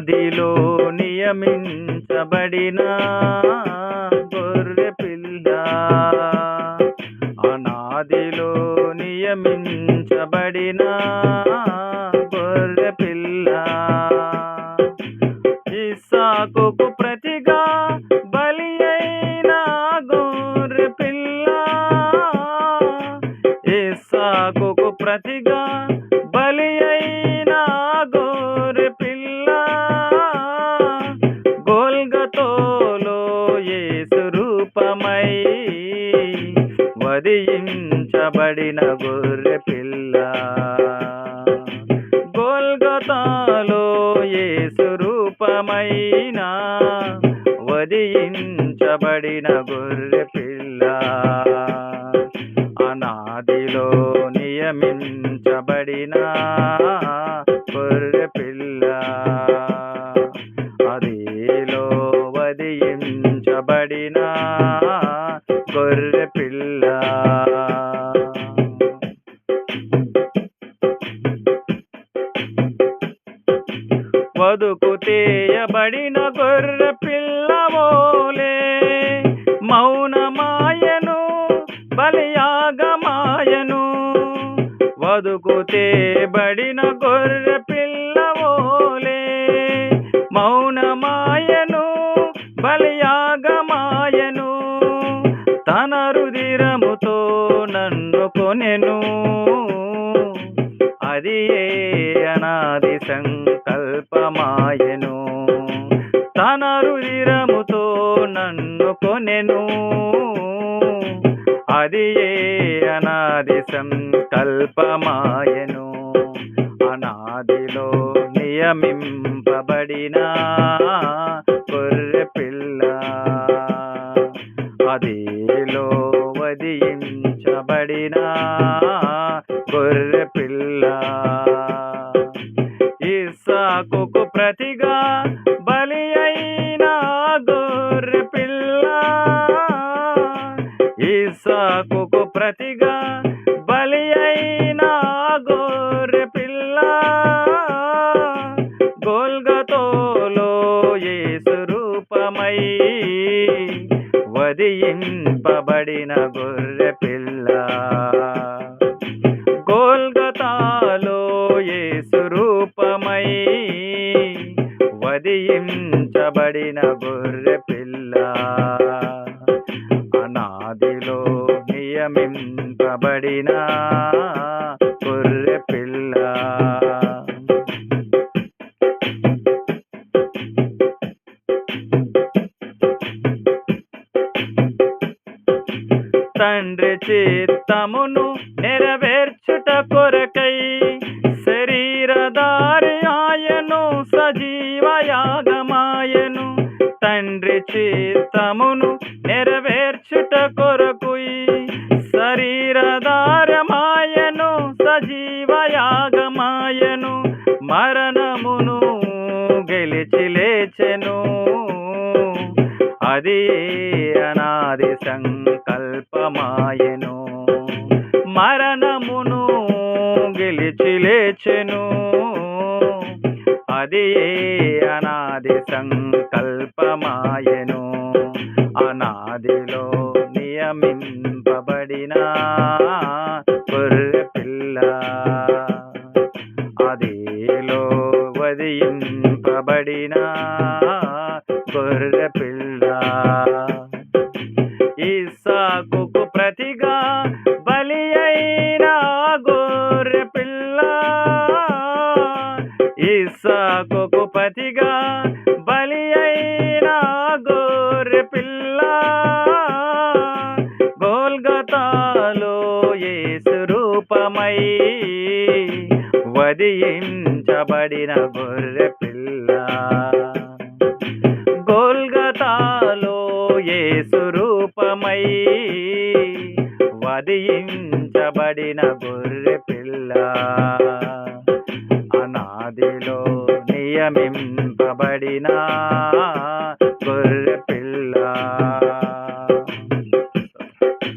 అనాదిలో నియమించబడిన గొర్రె పిల్ల. అనాదిలో నియమించబడిన గొర్రె పిల్ల. ఇసాకు ప్రతిగా బలి అయిన గొర్రె పిల్ల. ఇసాకు ప్రతిగా బలి రూపమై వధించబడిన గొర్రె పిల్ల. గోల్గతాలో యేసు రూపమైన వధించబడిన గొర్రె పిల్ల. అనాదిలో నియమించబడిన గొర్రె పిల్ల. అదిలో వధించబడిన గొర్రె పిల్ల. వదుకు తీయబడిన గొర్రె పిల్లవోలే మౌనమాయను బలియాగమాయను. వదుకు తేబడిన గొర్రె పిల్లవోలే మౌనమాయను మందిరముతో నన్ను కొనెను. అది ఏ అనాది సంకల్పమాయను. తన రుదిరముతో నన్ను కొనెను. అది ఏ అనాది సంకల్పమాయను. అనాదిలో నియమింపబడినా వధించబడిన గొర్రె పిల్ల. ఇస్సాకుకు ప్రతిగా బలి అయిన గొర్రె పిల్ల. ఇస్సాకుకు ప్రతిగా బలి అయిన గొర్రె పిల్ల. గోల్గతోలో ఏసు రూపమై వధింపబడిన గొర్రె పిల్ల గోల్గతాలో యేసు రూపమై వధించబడిన గొర్రె పిల్ల. అనాదిలో నియమింపబడిన తండ్రి చిత్తమును నెరవేర్చుట కొరకై శరీరధారి ఆయను సజీవయాగమాయను. తండ్రి చిత్తమును నెరవేర్చుట కొరకు శరీరధారమాయను సజీవయాగమాయను. మరణమును గెలిచి లేచెను. అది అనాది సంకల్పమాయను. మరణమును గెలిచి లేచెను. అది అనాది సంకల్పమాయను. అనాదిలో నియమింపబడిన గొర్రె పిల్ల. అదిలో వధింపబడిన గొర్రె పిల్ల. ఇస్సాకుకు ప్రతిగా బలి అయిన గోర్రె పిల్ల. ఇస్సాకుకు ప్రతిగా బలి అయిన గోర్రె పిల్ల. గోల్గతాలో ఏసు రూపమై వధించబడిన గొర్రె పిల్ల. యేసు రూపమై వధించబడిన గొర్రె పిల్ల. అనాదిలో నియమింపబడినా